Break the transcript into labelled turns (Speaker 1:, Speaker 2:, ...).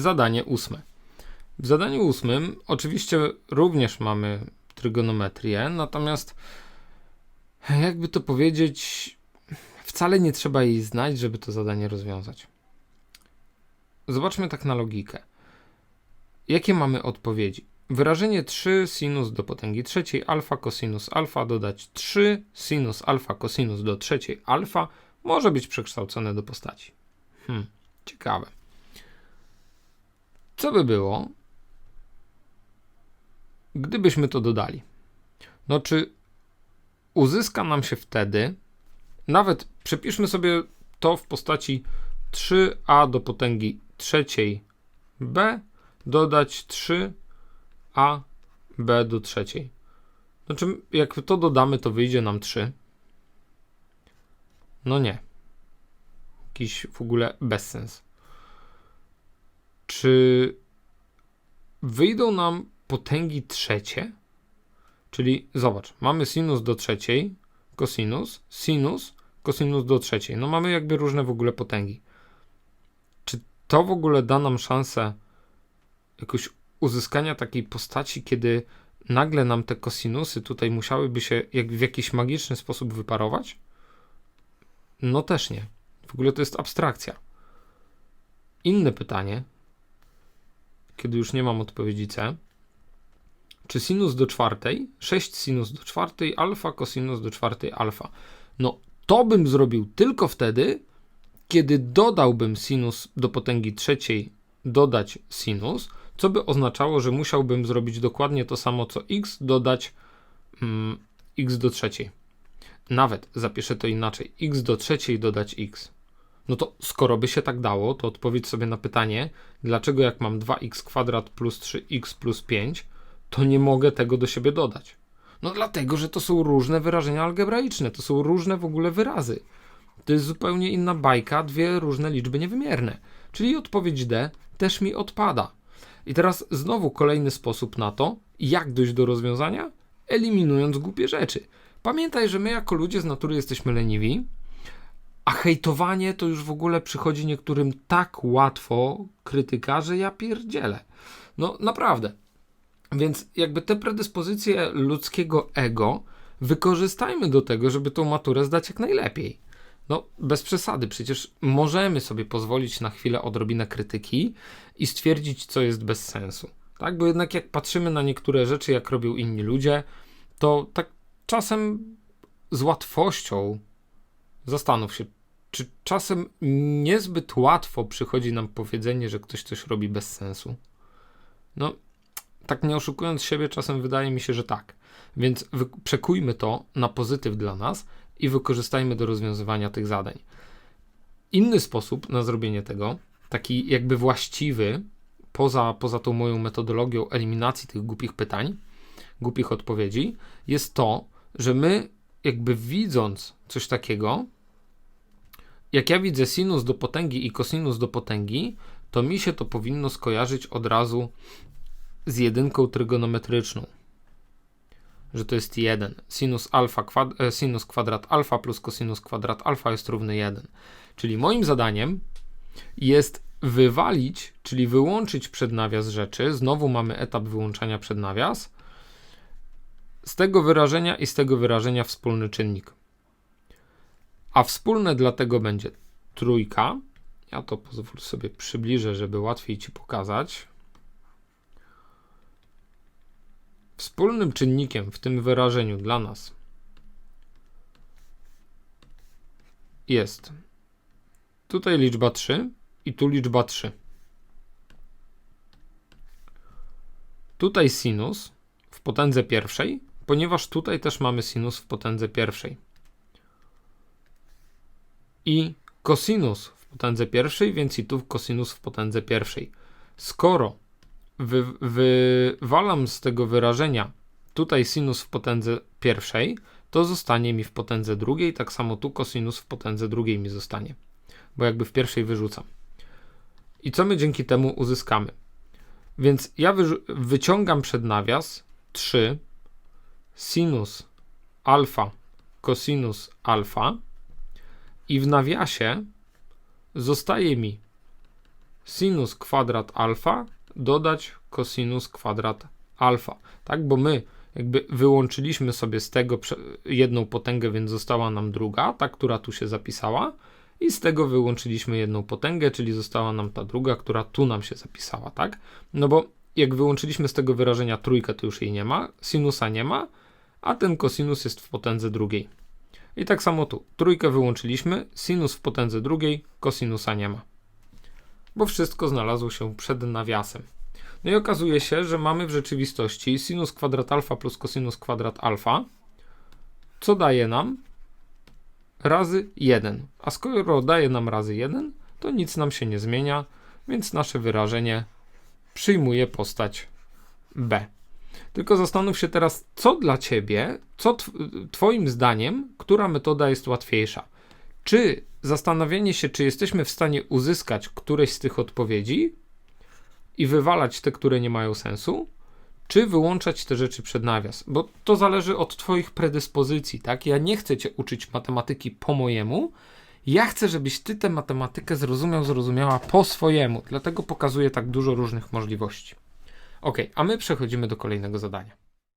Speaker 1: zadanie ósme. W zadaniu ósmym oczywiście również mamy trygonometrię, natomiast jakby to powiedzieć, wcale nie trzeba jej znać, żeby to zadanie rozwiązać. Zobaczmy tak na logikę. Jakie mamy odpowiedzi? Wyrażenie 3 sinus do potęgi trzeciej alfa cosinus alfa dodać 3 sinus alfa cosinus do trzeciej alfa może być przekształcone do postaci. Hmm, ciekawe. Co by było, gdybyśmy to dodali? No, czy uzyska nam się wtedy, nawet przepiszmy sobie to w postaci 3a do potęgi trzeciej b dodać 3a b do trzeciej. Znaczy, jak to dodamy, to wyjdzie nam 3. No nie. Jakiś w ogóle bezsens. Czy wyjdą nam potęgi trzecie? Czyli zobacz, mamy sinus do trzeciej, cosinus, sinus, cosinus do trzeciej. No mamy jakby różne w ogóle potęgi. Czy to w ogóle da nam szansę jakoś uzyskania takiej postaci, kiedy nagle nam te kosinusy tutaj musiałyby się jak w jakiś magiczny sposób wyparować? No też nie. W ogóle to jest abstrakcja. Inne pytanie, kiedy już nie mam odpowiedzi C. Czy sinus do czwartej, 6 sinus do czwartej, alfa, cosinus do czwartej, alfa. No, to bym zrobił tylko wtedy, kiedy dodałbym sinus do potęgi trzeciej, dodać sinus, co by oznaczało, że musiałbym zrobić dokładnie to samo co x, dodać mm, x do trzeciej. Nawet zapiszę to inaczej, x do trzeciej dodać x. No to skoro by się tak dało, to odpowiedz sobie na pytanie, dlaczego jak mam 2x kwadrat plus 3x plus 5, to nie mogę tego do siebie dodać. No dlatego, że to są różne wyrażenia algebraiczne, to są różne w ogóle wyrazy. To jest zupełnie inna bajka, dwie różne liczby niewymierne. Czyli odpowiedź D też mi odpada. I teraz znowu kolejny sposób na to, jak dojść do rozwiązania, eliminując głupie rzeczy. Pamiętaj, że my jako ludzie z natury jesteśmy leniwi, a hejtowanie to już w ogóle przychodzi niektórym tak łatwo, krytyka, że ja pierdzielę. No naprawdę. Więc jakby te predyspozycje ludzkiego ego wykorzystajmy do tego, żeby tą maturę zdać jak najlepiej. No, bez przesady, przecież możemy sobie pozwolić na chwilę odrobinę krytyki i stwierdzić, co jest bez sensu. Tak, bo jednak jak patrzymy na niektóre rzeczy, jak robią inni ludzie, to tak czasem z łatwością zastanów się, czy czasem niezbyt łatwo przychodzi nam powiedzenie, że ktoś coś robi bez sensu. No, tak nie oszukując siebie, czasem wydaje mi się, że tak. Więc przekujmy to na pozytyw dla nas i wykorzystajmy do rozwiązywania tych zadań. Inny sposób na zrobienie tego, taki jakby właściwy, poza, poza tą moją metodologią eliminacji tych głupich pytań, głupich odpowiedzi, jest to, że my, jakby widząc coś takiego, jak ja widzę sinus do potęgi i kosinus do potęgi, to mi się to powinno skojarzyć od razu z jedynką trygonometryczną. Że to jest 1. Sinus, alfa, kwad e, sinus kwadrat alfa plus cosinus kwadrat alfa jest równy 1. Czyli moim zadaniem jest wywalić, czyli wyłączyć przednawias rzeczy. Znowu mamy etap wyłączania przednawias. Z tego wyrażenia i z tego wyrażenia wspólny czynnik. A wspólne dlatego będzie trójka. Ja to pozwól sobie przybliżę, żeby łatwiej Ci pokazać. Wspólnym czynnikiem w tym wyrażeniu dla nas jest tutaj liczba 3 i tu liczba 3. Tutaj sinus w potędze pierwszej, ponieważ tutaj też mamy sinus w potędze pierwszej. I kosinus w potędze pierwszej, więc i tu kosinus w potędze pierwszej. Skoro wy, wywalam z tego wyrażenia tutaj sinus w potędze pierwszej, to zostanie mi w potędze drugiej, tak samo tu kosinus w potędze drugiej mi zostanie, bo jakby w pierwszej wyrzucam. I co my dzięki temu uzyskamy? Więc ja wyciągam przed nawias 3 sinus alfa cosinus alfa i w nawiasie zostaje mi sinus kwadrat alfa dodać cosinus kwadrat alfa, tak? Bo my jakby wyłączyliśmy sobie z tego jedną potęgę, więc została nam druga, ta, która tu się zapisała, i z tego wyłączyliśmy jedną potęgę, czyli została nam ta druga, która tu nam się zapisała, tak? No bo jak wyłączyliśmy z tego wyrażenia trójkę, to już jej nie ma, sinusa nie ma, a ten kosinus jest w potędze drugiej. I tak samo tu. Trójkę wyłączyliśmy, sinus w potędze drugiej, kosinusa nie ma. Bo wszystko znalazło się przed nawiasem. No i okazuje się, że mamy w rzeczywistości sinus kwadrat alfa plus kosinus kwadrat alfa, co daje nam razy 1. A skoro daje nam razy 1, to nic nam się nie zmienia, więc nasze wyrażenie przyjmuje postać b. Tylko zastanów się teraz, co dla ciebie, co tw- twoim zdaniem, która metoda jest łatwiejsza? Czy zastanowienie się, czy jesteśmy w stanie uzyskać któreś z tych odpowiedzi i wywalać te, które nie mają sensu, czy wyłączać te rzeczy przed nawias? Bo to zależy od twoich predyspozycji, tak? Ja nie chcę cię uczyć matematyki po mojemu, ja chcę, żebyś ty tę matematykę zrozumiał, zrozumiała po swojemu, dlatego pokazuję tak dużo różnych możliwości. Ok, a my przechodzimy do kolejnego zadania.